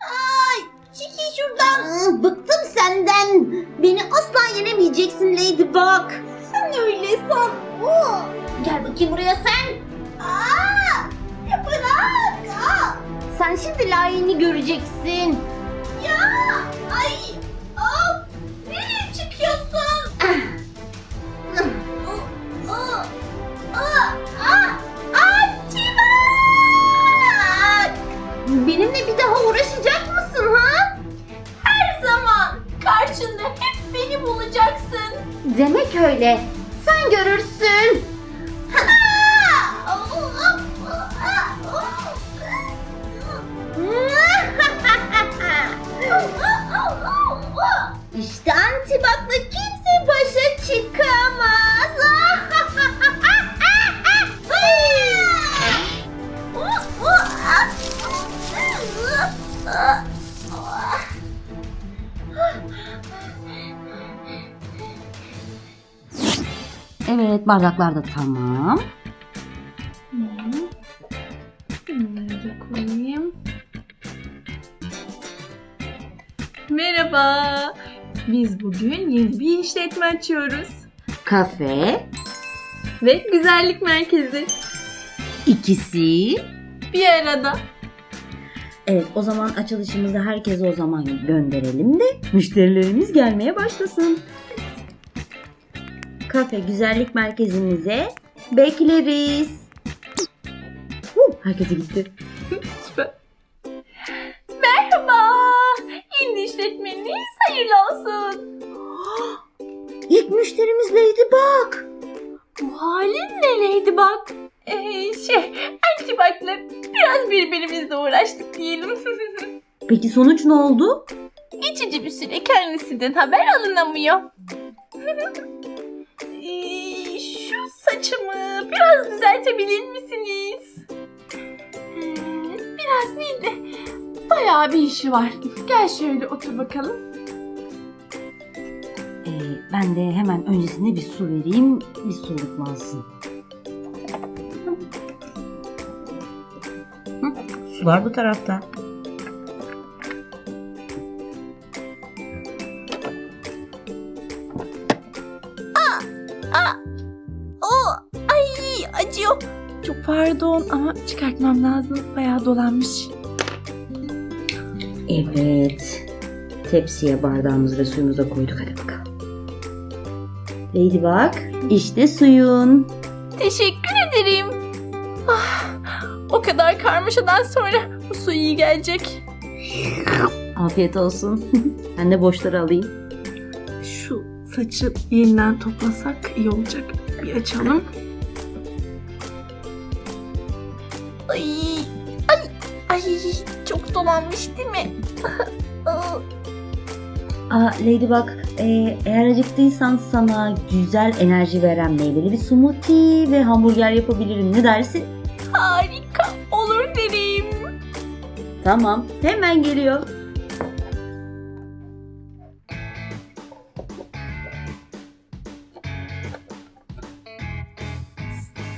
Ay çekil şuradan. Bıktım senden. Beni asla yenemeyeceksin Ladybug. Sen öyle san. Oo. Gel bakayım buraya sen. Aa, ya bırak. Aa. Sen şimdi layığını göreceksin. Ya ay. Demek öyle. Sen görürsün. İşte antibakla Evet bardaklar da tamam. Bunları da koyayım. Merhaba. Biz bugün yeni bir işletme açıyoruz. Kafe. Ve güzellik merkezi. ikisi. Bir arada. Evet o zaman açılışımızı herkese o zaman gönderelim de müşterilerimiz gelmeye başlasın. Kafe güzellik merkezimize bekleriz. Huh, herkese gitti. Süper. Merhaba. Yeni işletmeniz hayırlı olsun. İlk müşterimiz Ladybug. Bu halin ne Ladybug? Ee, şey, Antibak'la biraz birbirimizle uğraştık diyelim. Peki sonuç ne oldu? Geçici bir süre kendisinden haber alınamıyor. Saçımı biraz düzeltebilir misiniz? Ee, biraz değil de bayağı bir işi var. Gel şöyle otur bakalım. Ee, ben de hemen öncesinde bir su vereyim. Bir soluklansın. Hı, Sular bu tarafta. Acıyor. Çok pardon ama çıkartmam lazım. Bayağı dolanmış. Evet. Tepsiye bardağımızı ve suyumuzu da koyduk. Hadi bakalım. Ladybug, işte suyun. Teşekkür ederim. Ah, o kadar karmaşadan sonra bu su iyi gelecek. Afiyet olsun. ben de boşları alayım. Şu saçı yeniden toplasak iyi olacak. Bir açalım. Ay, ay, ay çok dolanmış değil mi? Aa, Ladybug, e, eğer acıktıysan sana güzel enerji veren meyveli bir smoothie ve hamburger yapabilirim. Ne dersin? Harika olur derim. Tamam, hemen geliyor.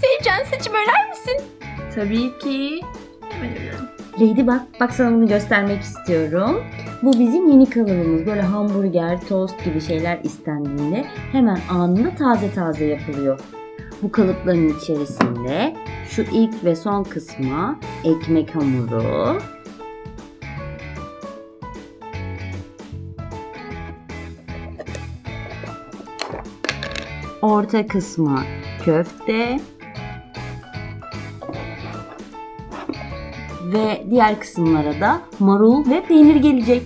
Sevcan saçımı örer? Tabii ki. Hemen örüyorum. Ladybug, bak sana bunu göstermek istiyorum. Bu bizim yeni kalıbımız. Böyle hamburger, tost gibi şeyler istendiğinde hemen anında taze taze yapılıyor. Bu kalıpların içerisinde şu ilk ve son kısma ekmek hamuru, orta kısma köfte ve diğer kısımlara da marul ve peynir gelecek.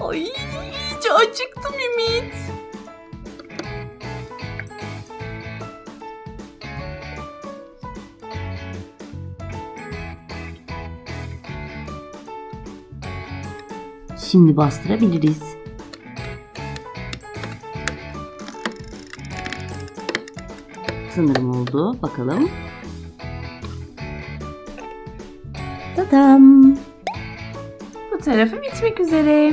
Ay iyice acıktım Ümit. Şimdi bastırabiliriz. Sanırım oldu. Bakalım. Tadam. Bu tarafı bitmek üzere.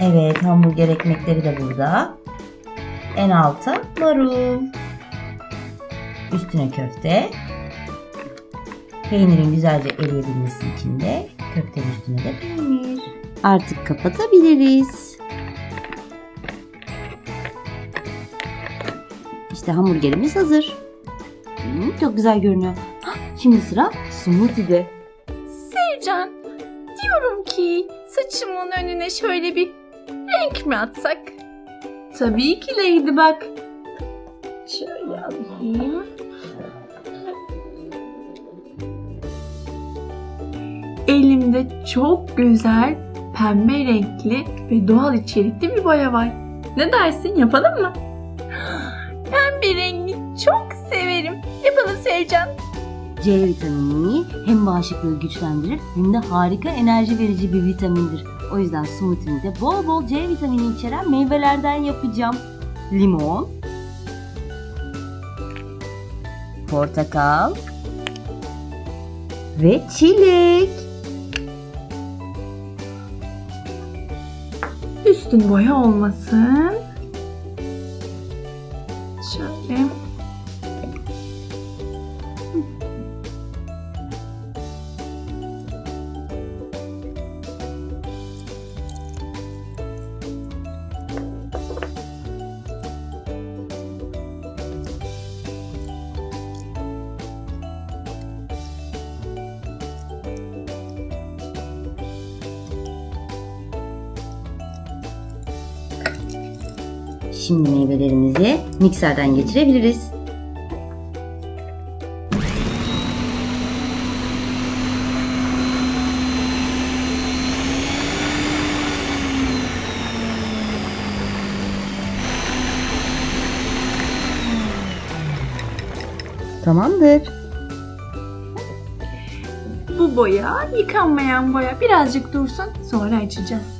Evet hamburger ekmekleri de burada. En alta marul. Üstüne köfte. Peynirin güzelce eriyebilmesi için de köftenin üstüne de peynir. Artık kapatabiliriz. İşte hamburgerimiz hazır. Hmm, çok güzel görünüyor. Hah, Şimdi sıra smoothie'de. Sevcan, diyorum ki saçımın önüne şöyle bir renk mi atsak? Tabii ki Ladybug. Şöyle alayım. Elimde çok güzel pembe renkli ve doğal içerikli bir boya var. Ne dersin yapalım mı? Rengi çok severim. Yapalım Sevcan. C vitamini hem bağışıklığı güçlendirir hem de harika enerji verici bir vitamindir. O yüzden smoothie'mi de bol bol C vitamini içeren meyvelerden yapacağım. Limon, portakal ve çilek. Üstün boya olmasın. Şimdi meyvelerimizi mikserden geçirebiliriz. Tamamdır. Bu boya yıkanmayan boya. Birazcık dursun sonra açacağız.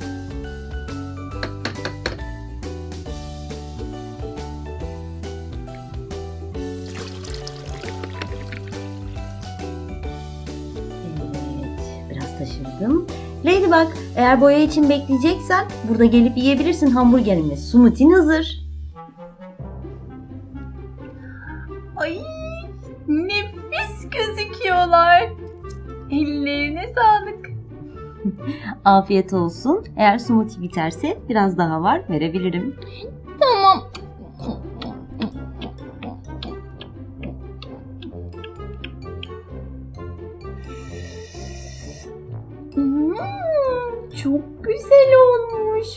Taşırdım. Ladybug, eğer boya için bekleyeceksen burada gelip yiyebilirsin hamburgerini. Smoothie'n hazır. Ay nefis gözüküyorlar. Ellerine sağlık. Afiyet olsun. Eğer smoothie biterse biraz daha var verebilirim. Çok güzel olmuş.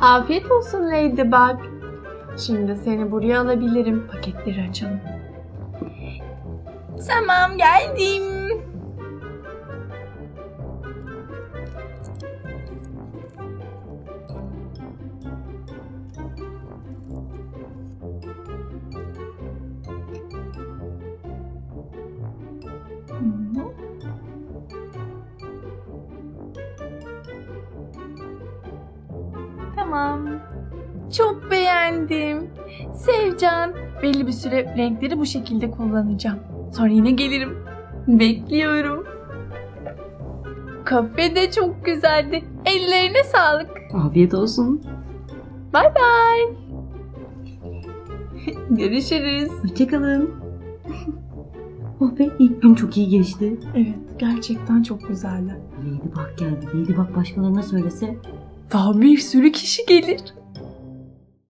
Afiyet olsun Ladybug. Şimdi seni buraya alabilirim. Paketleri açalım. Tamam geldim. Tamam. Çok beğendim. Sevcan, belli bir süre renkleri bu şekilde kullanacağım. Sonra yine gelirim. Bekliyorum. Kafe de çok güzeldi. Ellerine sağlık. Afiyet olsun. Bay bay. Görüşürüz. Hoşçakalın. Oh be ilk gün çok iyi geçti. Evet, gerçekten çok güzeldi. Ladybug geldi. Ladybug başkalarına söylese Daha bir sürü kişi gelir.